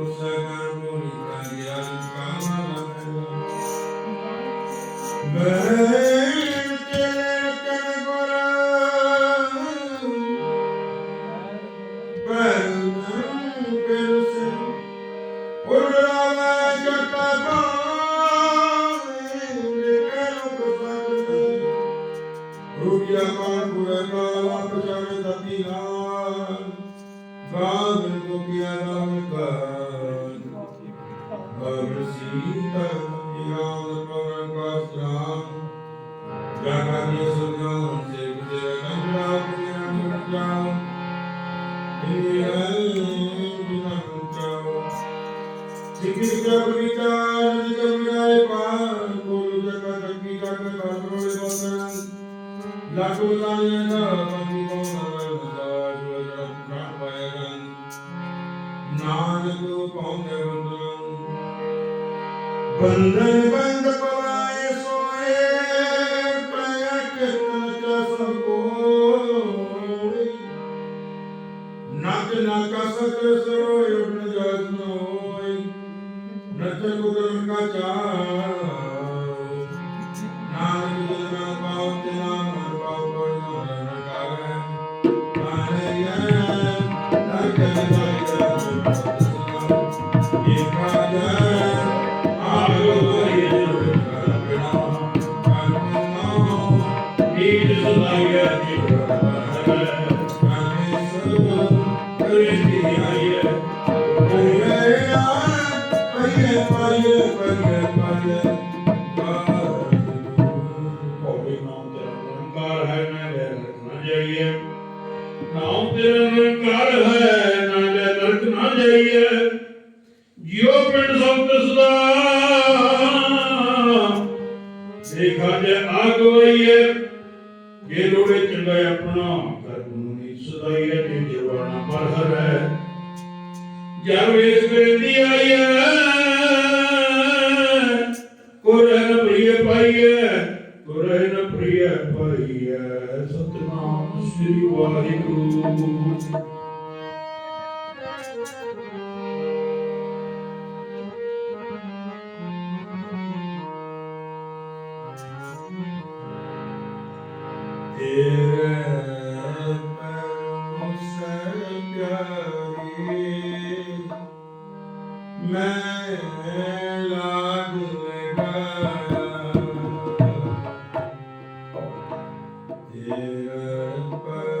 consagrando ਨਾਮ ਕਰਨੀ, ਸਦਾਈ ਤੇ ਜਵਾਨ ਪਰ ਹਰੈ। ਜਬ ਇਸ ਬਿੰਦੀ ਆਈਐ ਕੁਰਨ ਪ੍ਰਿਯ ਪਾਈਐ ਕੁਰਨ ਪ੍ਰਿਯ ਪਾਈਐ। ਸਤਨਾਮ ਸ੍ਰੀ Waheguru. Here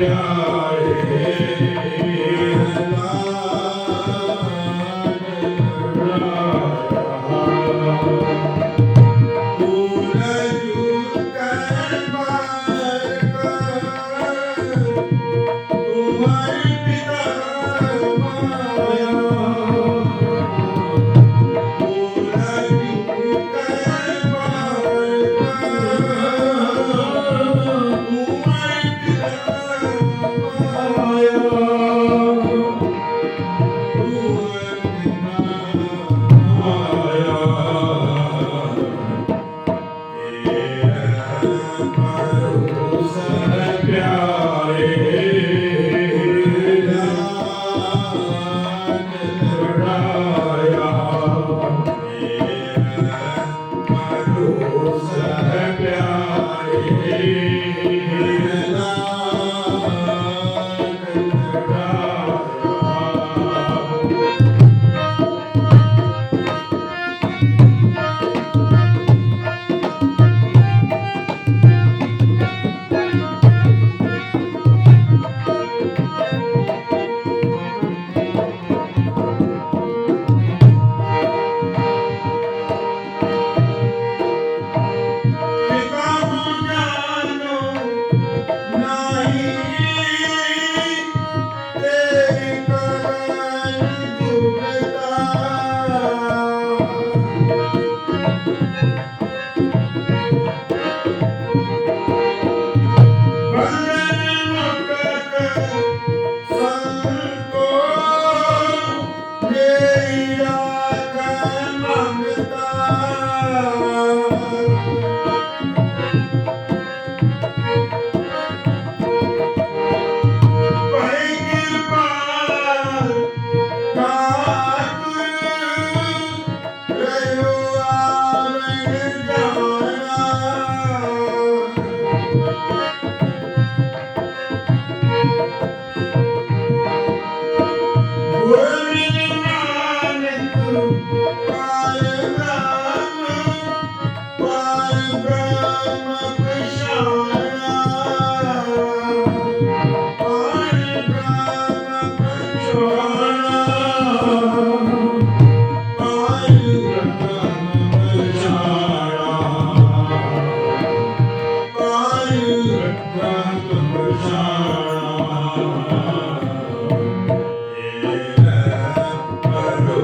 Yeah, yeah.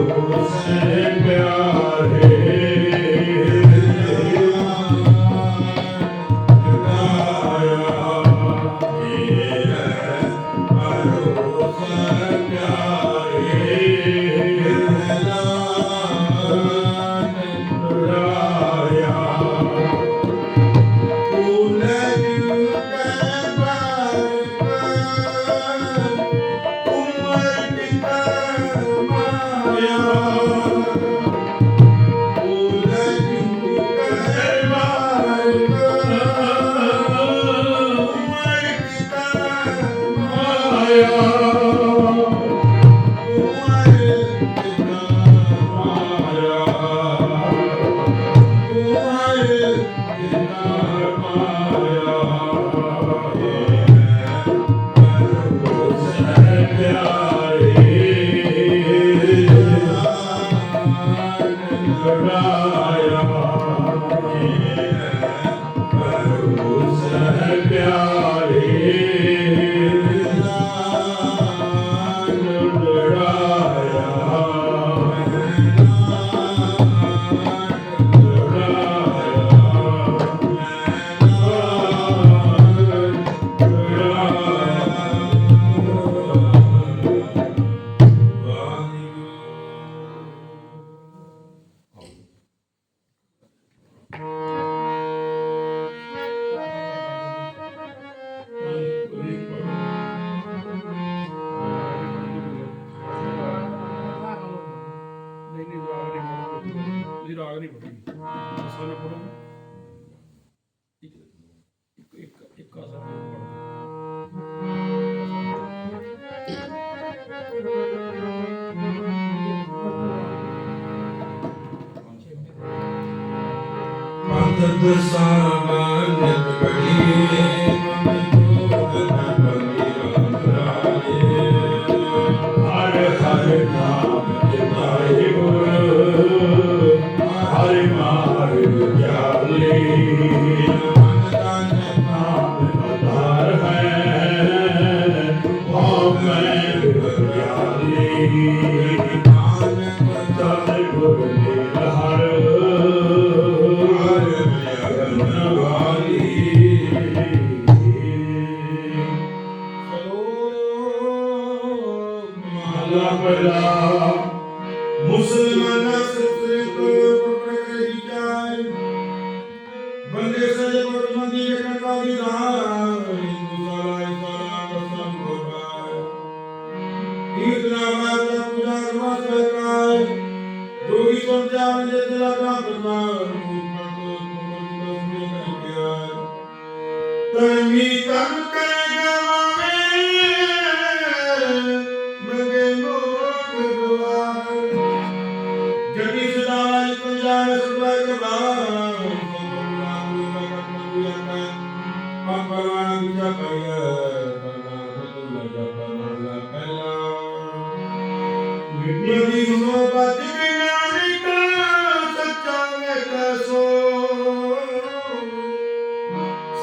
Oh.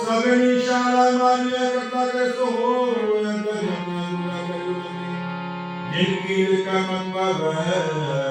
ਸਭਨੀ ਸ਼ਾਲਾ ਮਾਨਿਆ ਕਰਤਾ ਕੇ ਸੋ ਹੋਵੇ ਅੰਤ ਜਨ ਗੁਣਾ ਕਰੂ ਜਿਨ ਕੀ ਲਿਖਾ ਮਨ ਪਾਵੇ